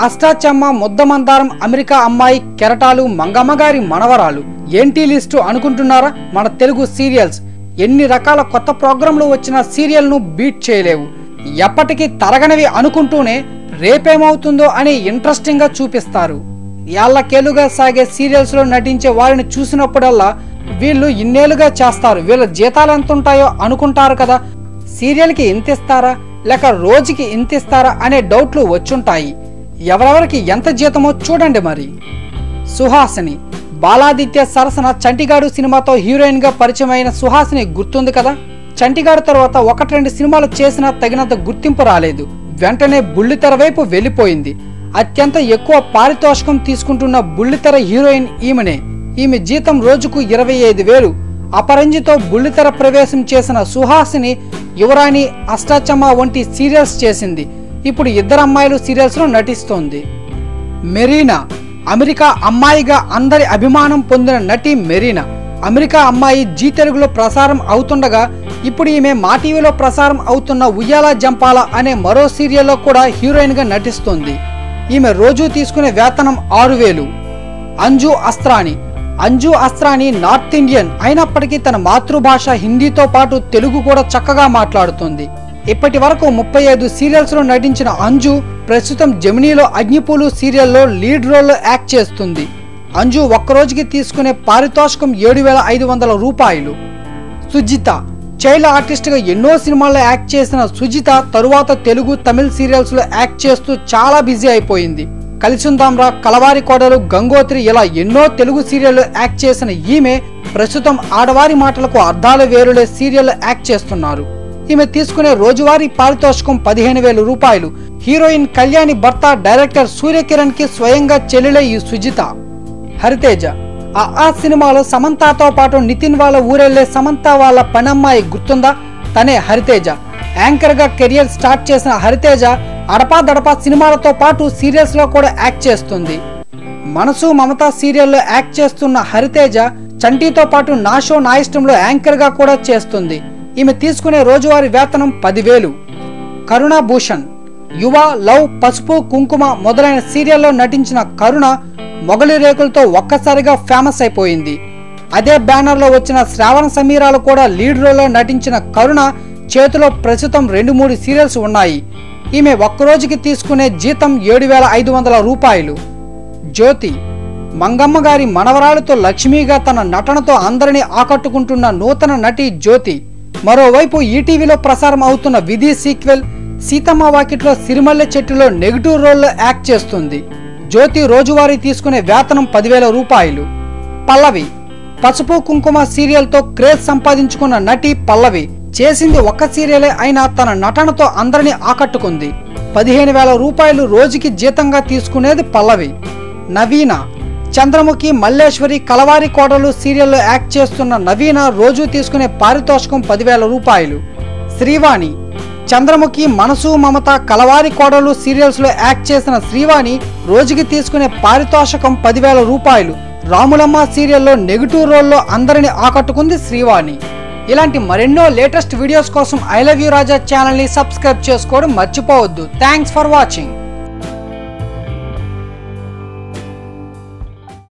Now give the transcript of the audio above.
అష్టాచమ్మ ముద్దమందారం America అమ్మాయి కెరటాలు మంగమ్మగారి మనవరాలు. ఏంటి లిస్టు అనుకుంటున్నారా? మన తెలుగు సీరియల్స్. ఎన్ని రకాల కొత్త ప్రోగ్రాంలు వచ్చిన సీరియల్ను బీట్ చేయలేవు. ఎప్పటికీ తరగనివి అనుకుంటూనే రేపేమవుతుందో అని ఇంట్రెస్టింగ్గా చూపిస్తారు. ఏళ్ళకేలుగా సాగే సీరియల్స్లో నటించే వారిని చూసినప్పుడల్లా వీళ్ళు ఇన్నేళ్ళుగా చేస్తారు. వీళ్ళ జీతాలు ఎంత ఉంటాయో అనుకుంటారు కదా. సీరియల్కి ఇంతిస్తారా? ఇంత ఇస్తారా లేక రోజుకి ఇంత ఇస్తారా అనే డౌట్లు వచ్చుంటాయి. ఎవరెవరికి ఎంత జీతమో చూడండి మరి. సుహాసిని బాలాదిత్య సరసన చంటిగాడు సినిమాతో హీరోయిన్గా పరిచయమైన సుహాసిని గుర్తుంది కదా? చంటిగాడు తర్వాత ఒకటి రెండు సినిమాలు చేసినా తగినంత గుర్తింపు రాలేదు. వెంటనే బుల్లితెర వైపు వెళ్ళిపోయింది. అత్యంత ఎక్కువ పారితోషికం తీసుకుంటున్న బుల్లితెర హీరోయిన్ ఈమెనే. ఈమె జీతం రోజుకు ఇరవై ఐదు వేలు. అపరంజితో బుల్లితెర ప్రవేశం చేసిన సుహాసిని యువరాణి అష్టాచమ్మ వంటి సీరియల్స్ చేసింది. ఇప్పుడు ఇద్దరు అమ్మాయిలు సీరియల్స్లో నటిస్తోంది. మెరీనా అమెరికా అమ్మాయిగా అందరి అభిమానం పొందిన నటి మెరీనా. అమెరికా అమ్మాయి జీ తెలుగులో ప్రసారం అవుతుండగా ఇప్పుడు ఈమె మా టీవీలో ప్రసారం అవుతున్న ఉయ్యాల జంపాల అనే మరో సీరియల్లో కూడా హీరోయిన్గా నటిస్తోంది. ఈమె రోజు తీసుకునే వేతనం ఆరు వేలు. అంజు అస్త్రాని అంజు అస్త్రాని నార్త్ ఇండియన్ అయినప్పటికీ తన మాతృభాష హిందీతో పాటు తెలుగు కూడా చక్కగా మాట్లాడుతుంది. ఇప్పటి వరకు ముప్పై ఐదు సీరియల్స్లో నటించిన అంజు ప్రస్తుతం జమినీలో అగ్నిపూలు సీరియల్లో లీడ్ రోల్లో యాక్ట్ చేస్తుంది. అంజు ఒక్కరోజుకి తీసుకునే పారితోషికం ఏడు వేల ఐదు వందల రూపాయలు. సుజిత చైల్డ్ ఆర్టిస్ట్గా ఎన్నో సినిమాల్లో యాక్ట్ చేసిన సుజిత తరువాత తెలుగు తమిళ సీరియల్స్లో యాక్ట్ చేస్తూ చాలా బిజీ అయిపోయింది. కలిసుందాంరా కలవారి కోడలు గంగోత్రి ఇలా ఎన్నో తెలుగు సీరియల్లో యాక్ట్ చేసిన ఈమె ప్రస్తుతం ఆడవారి మాటలకు అర్థాలు వేరులే సీరియల్ యాక్ట్ చేస్తున్నారు. ఈమె తీసుకునే రోజువారీ పారితోషికం పదిహేను వేల రూపాయలు. హీరోయిన్ కళ్యాణి భర్త డైరెక్టర్ సూర్యకిరణ్కి స్వయంగా చెల్లెలే ఈ సుజిత. హరితేజ. ఆ ఆ సినిమాలో సమంతతో పాటు నితిన్ వాళ్ళ ఊరెళ్ళే సమంత వాళ్ళ పనమ్మాయి గుర్తుందా? తనే హరితేజ. యాంకర్గా కెరియర్ స్టార్ట్ చేసిన హరితేజ అడపా దడపా సినిమాలతో పాటు సీరియల్స్లో కూడా యాక్ట్ చేస్తుంది. మనసు మమత సీరియల్లో యాక్ట్ చేస్తున్న హరితేజ చంటీతో పాటు నా షో నా ఇష్టంలో యాంకర్గా కూడా చేస్తుంది. ఈమె తీసుకునే రోజువారీ వేతనం పదివేలు. కరుణ భూషణ్ యువ లవ్ పసుపు కుంకుమ మొదలైన సీరియల్లో నటించిన కరుణ మొగలి రేకులతో ఒక్కసారిగా ఫేమస్ అయిపోయింది. అదే బ్యానర్లో వచ్చిన శ్రావణ సమీరాలు కూడా లీడ్ రోల్లో నటించిన కరుణ చేతిలో ప్రస్తుతం రెండు మూడు సీరియల్స్ ఉన్నాయి. ఈమె ఒక్కరోజుకి తీసుకునే జీతం ఏడు వేల ఐదు వందల రూపాయలు. జ్యోతి మంగమ్మ గారి మనవరాలతో లక్ష్మిగా తన నటనతో అందరినీ ఆకట్టుకుంటున్న నూతన నటి జ్యోతి మరోవైపు ఈటీవీలో ప్రసారం అవుతున్న విధి సీక్వెల్ సీతమ్మ వాకిట్లో సిరిమల్లె చెట్టులో నెగిటివ్ రోల్లో యాక్ట్ చేస్తుంది. జ్యోతి రోజువారీ తీసుకునే వేతనం పదివేల రూపాయలు. పల్లవి పసుపు కుంకుమ సీరియల్తో క్రేజ్ సంపాదించుకున్న నటి పల్లవి చేసింది ఒక్క సీరియలే అయినా తన నటనతో అందరినీ ఆకట్టుకుంది. పదిహేను వేల రూపాయలు రోజుకి జీతంగా తీసుకునేది పల్లవి. నవీన చంద్రముఖి మల్లేశ్వరి కలవారి కోడలు సీరియల్లో యాక్ట్ చేస్తున్న నవీన రోజు తీసుకునే పారితోషికం పదివేల రూపాయలు. శ్రీవాణి చంద్రముఖి మనసు మమత కలవారి కోడలు సీరియల్స్లో యాక్ట్ చేసిన శ్రీవాణి రోజుకి తీసుకునే పారితోషికం పదివేల రూపాయలు. రాములమ్మ సీరియల్లో నెగిటివ్ రోల్లో అందరిని ఆకట్టుకుంది శ్రీవాణి. ఇలాంటి మరెన్నో లేటెస్ట్ వీడియోస్ కోసం ఐ లవ్ యూ రాజా ఛానల్ని సబ్స్క్రైబ్ చేసుకోవడం మర్చిపోవద్దు. Thanks for watching.